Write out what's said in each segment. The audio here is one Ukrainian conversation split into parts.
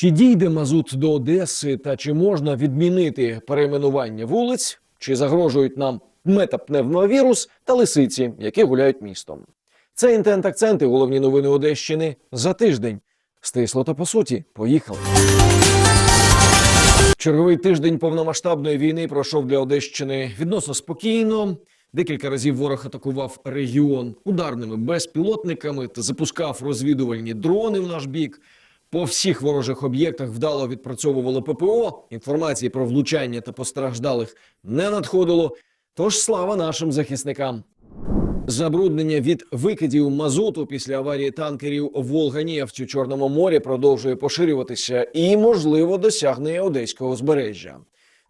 Чи дійде мазут до Одеси та чи можна відмінити перейменування вулиць, чи загрожують нам метапневмовірус та лисиці, які гуляють містом? Це інтент акценти, головні новини Одещини за тиждень. Стисло та по суті, поїхали. Черговий тиждень повномасштабної війни пройшов для Одещини відносно спокійно. Декілька разів ворог атакував регіон ударними безпілотниками та запускав розвідувальні дрони в наш бік. По всіх ворожих об'єктах вдало відпрацьовувало ППО. Інформації про влучання та постраждалих не надходило. Тож слава нашим захисникам. Забруднення від викидів мазуту після аварії танкерів Волга-Нефть у Чорному морі продовжує поширюватися і, можливо, досягне Одеського узбережжя.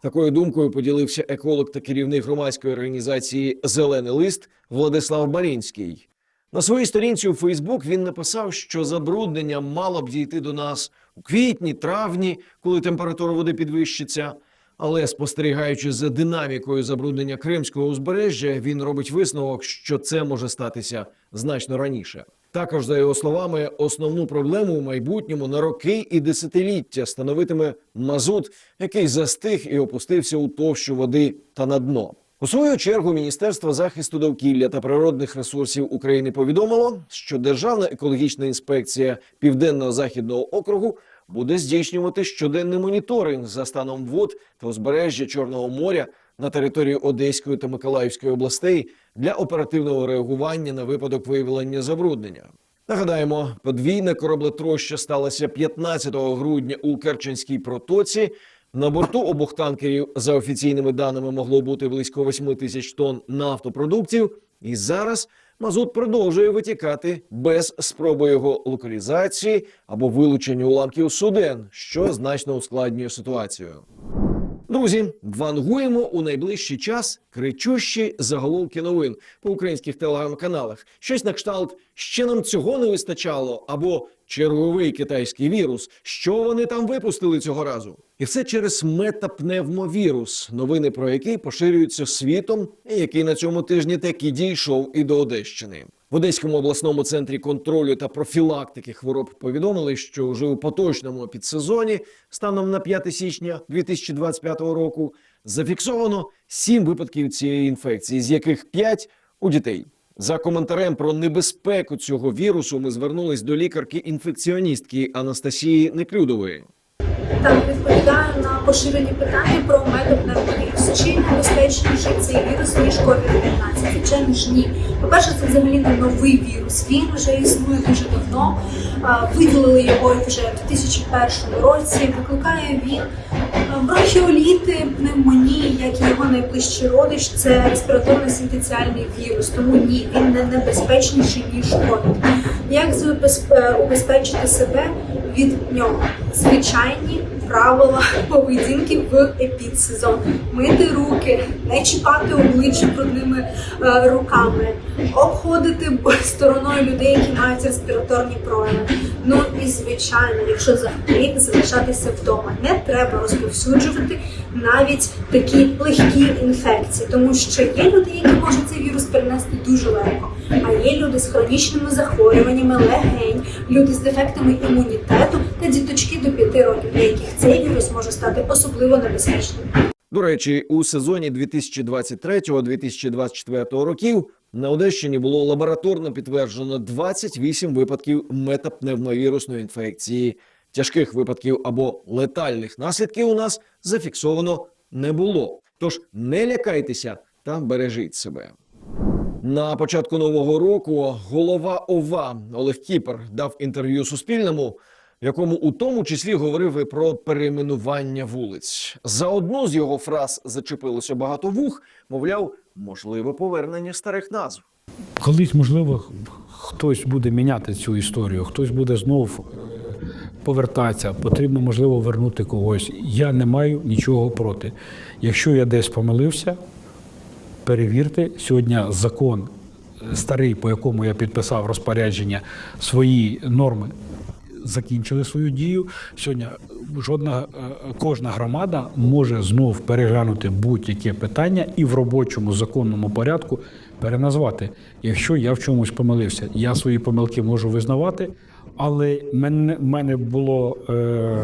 Такою думкою поділився еколог та керівник громадської організації Зелений лист Владислав Барінський. На своїй сторінці у Фейсбук він написав, що забруднення мало б дійти до нас у квітні, травні, коли температура води підвищиться. Але спостерігаючи за динамікою забруднення Кримського узбережжя, він робить висновок, що це може статися значно раніше. Також, за його словами, основну проблему у майбутньому на роки і десятиліття становитиме мазут, який застиг і опустився у товщу води та на дно. У свою чергу Міністерство захисту довкілля та природних ресурсів України повідомило, що Державна екологічна інспекція Південно-Західного округу буде здійснювати щоденний моніторинг за станом вод та узбережжя Чорного моря на території Одеської та Миколаївської областей для оперативного реагування на випадок виявлення забруднення. Нагадаємо, подвійна кораблетроща сталася 15 грудня у Керченській протоці. На борту обох танкерів, за офіційними даними, могло бути близько 8 тисяч тонн нафтопродуктів. І зараз мазут продовжує витікати без спроби його локалізації або вилучення уламків суден, що значно ускладнює ситуацію. Друзі, вангуємо у найближчий час кричущі заголовки новин по українських телеграм-каналах. Щось на кшталт ще нам цього не вистачало, або черговий китайський вірус. Що вони там випустили цього разу? І все через метапневмовірус, новини про який поширюються світом, і який на цьому тижні таки дійшов і до Одещини. В Одеському обласному центрі контролю та профілактики хвороб повідомили, що вже у поточному підсезоні, станом на 5 січня 2025 року, зафіксовано 7 випадків цієї інфекції, з яких 5 у дітей. За коментарем про небезпеку цього вірусу ми звернулись до лікарки-інфекціоністки Анастасії Неклюдової. Так, відповідаю на поширені питання про метапневмовірус. Чи небезпечніший цей вірус, COVID-19? Звичайно ж ні. По-перше, це взагалі не новий вірус. Він вже існує дуже давно. Виділили його вже в 2001 році. Викликає він бронхіоліти, пневмонії, як і його найближчий родич. Це респіраторно-синтеціальний вірус. Тому ні, він не небезпечніший ніж COVID. Як забезпе- убезпечити себе від нього? Звичайні правила поведінки в епідсезон. Мити руки, не чіпати обличчя брудними е, руками, обходити стороною людей, які мають респіраторні прояви. Ну і звичайно, якщо захворіти, залишатися вдома. Не треба розповсюджувати навіть такі легкі інфекції, тому що є люди, які можуть цей вірус перенести дуже легко. А є люди з хронічними захворюваннями легень, люди з дефектами імунітету та діточки до 5 років, для яких цей вірус може стати особливо небезпечним. До речі, у сезоні 2023-2024 років на Одещині було лабораторно підтверджено 28 випадків метапневмовірусної інфекції. Тяжких випадків або летальних наслідків у нас зафіксовано не було. Тож не лякайтеся та бережіть себе. На початку нового року голова ОВА Олег Кіпер дав інтерв'ю Суспільному, в якому у тому числі говорив і про перейменування вулиць. За одну з його фраз зачепилося багато вух, мовляв, можливе повернення старих назв. Колись, можливо, хтось буде міняти цю історію, хтось буде знов повертатися, потрібно, можливо, вернути когось. Я не маю нічого проти. Якщо я десь помилився, перевірте. Сьогодні закон е, старий, по якому я підписав розпорядження, свої норми закінчили свою дію. Сьогодні жодна е, кожна громада може знов переглянути будь-яке питання і в робочому законному порядку переназвати. Якщо я в чомусь помилився, я свої помилки можу визнавати, Але мене, мене було е,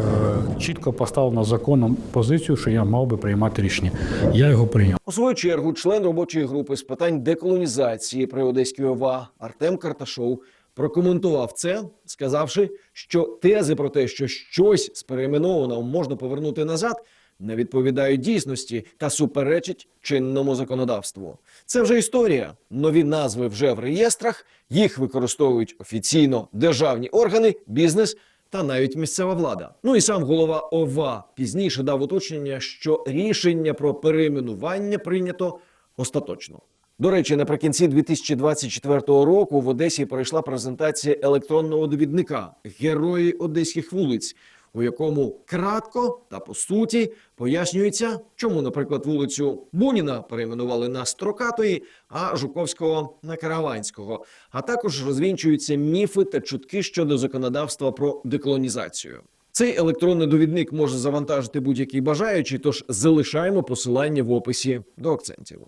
чітко поставлено законом позицію, що я мав би приймати рішення. Я його прийняв. У свою чергу, член робочої групи з питань деколонізації при Одеській ОВА Артем Карташов прокоментував це, сказавши, що тези про те, що щось з перейменованого можна повернути назад, не відповідають дійсності та суперечать чинному законодавству. Це вже історія. Нові назви вже в реєстрах, їх використовують офіційно державні органи, бізнес та навіть місцева влада. Ну і сам голова ОВА пізніше дав уточнення, що рішення про перейменування прийнято остаточно. До речі, наприкінці 2024 року в Одесі пройшла презентація електронного довідника Герої одеських вулиць, у якому кратко та по суті пояснюється, чому, наприклад, вулицю Буніна перейменували на Строкатої, а Жуковського на Караванського. А також розвінчуються міфи та чутки щодо законодавства про деколонізацію. Цей електронний довідник може завантажити будь-який бажаючий, тож залишаємо посилання в описі до акцентів.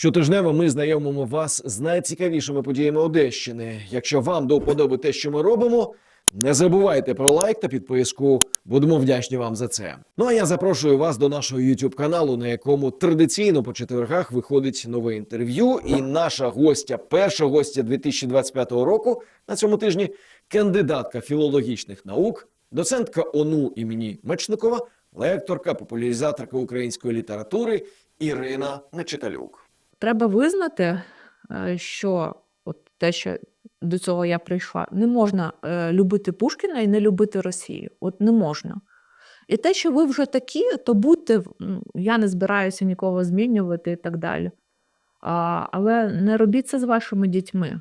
Щотижнево ми знайомимо вас з найцікавішими подіями Одещини. Якщо вам до вподоби те, що ми робимо, не забувайте про лайк та підписку. Будемо вдячні вам за це. Ну а я запрошую вас до нашого youtube каналу, на якому традиційно по четвергах виходить нове інтерв'ю. І наша гостя, перша гостя 2025 року на цьому тижні, кандидатка філологічних наук, доцентка ОНУ імені Мечникова, лекторка, популяризаторка української літератури Ірина Нечиталюк. Треба визнати, е, що от те, що до цього я прийшла, не можна е, любити Пушкіна і не любити Росію. От не можна. І те, що ви вже такі, то будьте, ну, я не збираюся нікого змінювати і так далі. Але не робіть це з вашими дітьми.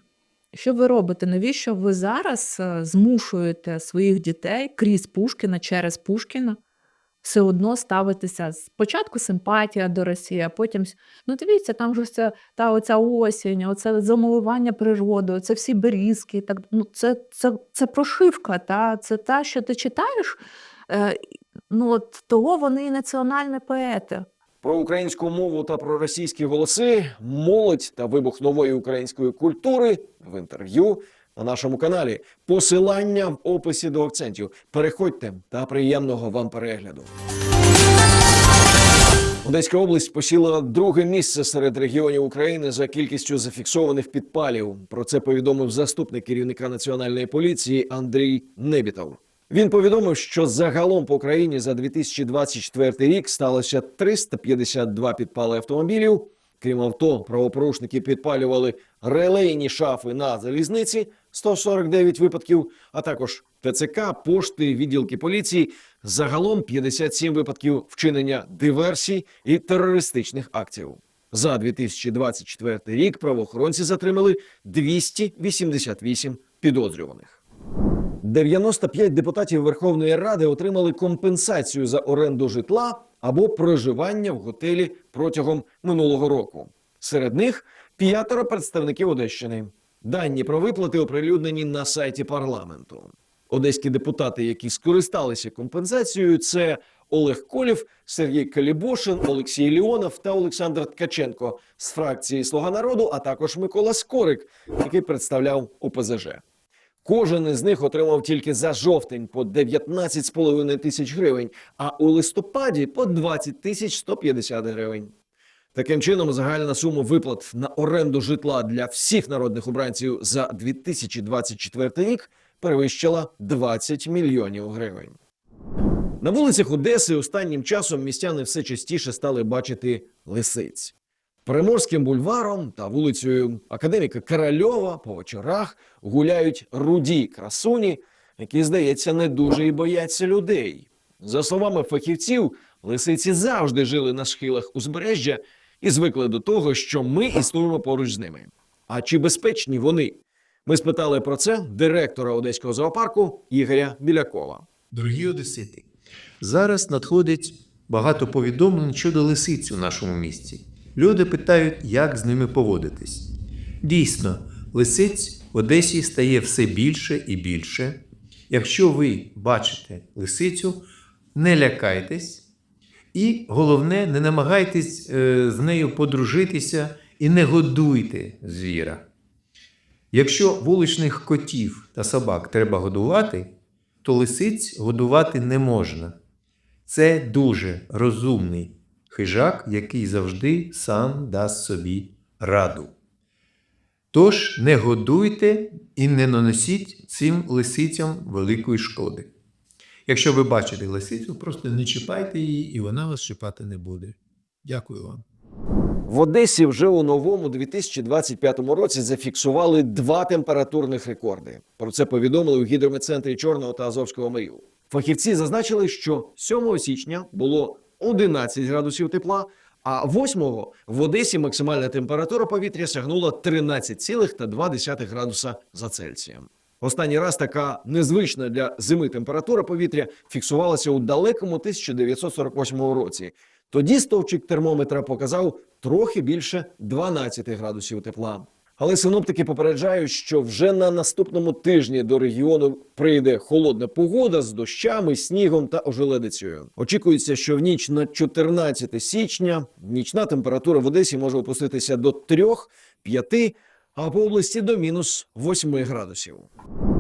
Що ви робите? Навіщо ви зараз е, змушуєте своїх дітей крізь Пушкіна, через Пушкіна все одно ставитися спочатку симпатія до Росії, а потім ну дивіться, там же це та оця осінь, оце замилування природою, це всі берізки. Так ну це, це, це прошивка, та це та, що ти читаєш. Е, ну от того вони і національні поети. Про українську мову та про російські голоси, молодь та вибух нової української культури в інтерв'ю на нашому каналі. Посилання в описі до акцентів. Переходьте та приємного вам перегляду. Одеська область посіла друге місце серед регіонів України за кількістю зафіксованих підпалів. Про це повідомив заступник керівника національної поліції Андрій Небітов. Він повідомив, що загалом по Україні за 2024 рік сталося 352 підпали автомобілів. Крім авто, правопорушники підпалювали релейні шафи на залізниці 149 випадків, а також ТЦК, пошти, відділки поліції. Загалом 57 випадків вчинення диверсій і терористичних акцій. За 2024 рік правоохоронці затримали 288 підозрюваних. 95 депутатів Верховної Ради отримали компенсацію за оренду житла або проживання в готелі протягом минулого року. Серед них п'ятеро представників Одещини. Дані про виплати оприлюднені на сайті парламенту. Одеські депутати, які скористалися компенсацією, це Олег Колів, Сергій Калібошин, Олексій Леонов та Олександр Ткаченко з фракції Слуга народу, а також Микола Скорик, який представляв ОПЗЖ. Кожен із них отримав тільки за жовтень по 19,5 тисяч гривень, а у листопаді по 20 тисяч 150 гривень. Таким чином, загальна сума виплат на оренду житла для всіх народних обранців за 2024 рік перевищила 20 мільйонів гривень. На вулицях Одеси останнім часом містяни все частіше стали бачити лисиць. Приморським бульваром та вулицею Академіка Корольова по вечорах гуляють руді красуні, які, здається, не дуже і бояться людей. За словами фахівців, лисиці завжди жили на схилах узбережжя і звикли до того, що ми існуємо поруч з ними. А чи безпечні вони? Ми спитали про це директора Одеського зоопарку Ігоря Білякова. Дорогі одесити, зараз надходить багато повідомлень щодо лисиць у нашому місті. Люди питають, як з ними поводитись. Дійсно, лисиць в Одесі стає все більше і більше. Якщо ви бачите лисицю, не лякайтесь, і головне, не намагайтесь е, з нею подружитися і не годуйте звіра. Якщо вуличних котів та собак треба годувати, то лисиць годувати не можна. Це дуже розумний хижак, який завжди сам дасть собі раду. Тож не годуйте і не наносіть цим лисицям великої шкоди. Якщо ви бачите лисицю, просто не чіпайте її, і вона вас чіпати не буде. Дякую вам. В Одесі вже у новому 2025 році зафіксували два температурних рекорди. Про це повідомили у гідрометцентрі Чорного та Азовського морів. Фахівці зазначили, що 7 січня було 11 градусів тепла, а 8-го в Одесі максимальна температура повітря сягнула 13,2 градуса за Цельсієм. Останній раз така незвична для зими температура повітря фіксувалася у далекому 1948 році. Тоді стовпчик термометра показав трохи більше 12 градусів тепла. Але синоптики попереджають, що вже на наступному тижні до регіону прийде холодна погода з дощами, снігом та ожеледицею. Очікується, що в ніч на 14 січня нічна температура в Одесі може опуститися до 3-5, а по області до мінус 8 градусів.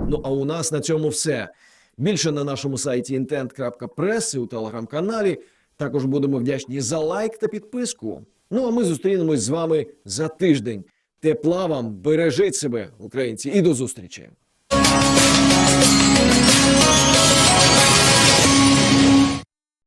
Ну а у нас на цьому все. Більше на нашому сайті intent.press і у телеграм-каналі. Також будемо вдячні за лайк та підписку. Ну а ми зустрінемось з вами за тиждень. Тепла вам, бережіть себе, українці, і до зустрічі.